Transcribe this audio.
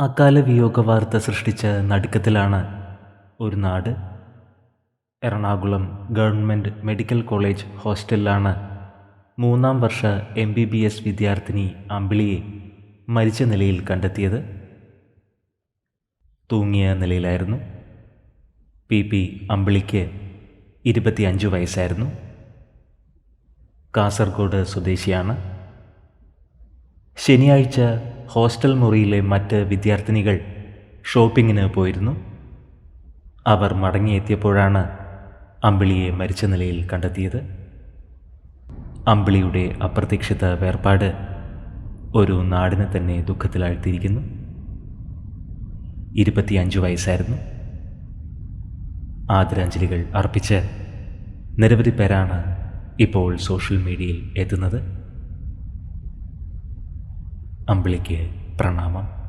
അകാല വിയോഗ വാർത്ത സൃഷ്ടിച്ച നടുക്കത്തിലാണ് ഒരു നാട്. എറണാകുളം ഗവൺമെന്റ് മെഡിക്കൽ കോളേജ് ഹോസ്റ്റലിലാണ് മൂന്നാം വർഷ എം ബി ബി എസ് വിദ്യാർത്ഥിനി അമ്പിളിയെ മരിച്ച നിലയിൽ കണ്ടെത്തിയത്. തൂങ്ങിയ നിലയിലായിരുന്നു. പി പി അമ്പിളിക്ക് ഇരുപത്തിയഞ്ച് വയസ്സായിരുന്നു. കാസർഗോഡ് സ്വദേശിയാണ്. ശനിയാഴ്ച ഹോസ്റ്റൽ മുറിയിലെ മറ്റ് വിദ്യാർത്ഥിനികൾ ഷോപ്പിങ്ങിന് പോയിരുന്നു. അവർ മടങ്ങിയെത്തിയപ്പോഴാണ് അമ്പിളിയെ മരിച്ച നിലയിൽ കണ്ടെത്തിയത്. അമ്പിളിയുടെ അപ്രതീക്ഷിത വേർപാട് ഒരു നാടിനെ തന്നെ ദുഃഖത്തിലാഴ്ത്തിയിരിക്കുന്നു. ഇരുപത്തിയഞ്ച് വയസ്സായിരുന്നു. ആദരാഞ്ജലികൾ അർപ്പിച്ച് നിരവധി പേരാണ് ഇപ്പോൾ സോഷ്യൽ മീഡിയയിൽ എത്തുന്നത്. അമ്പിളിക്ക് പ്രണാമം.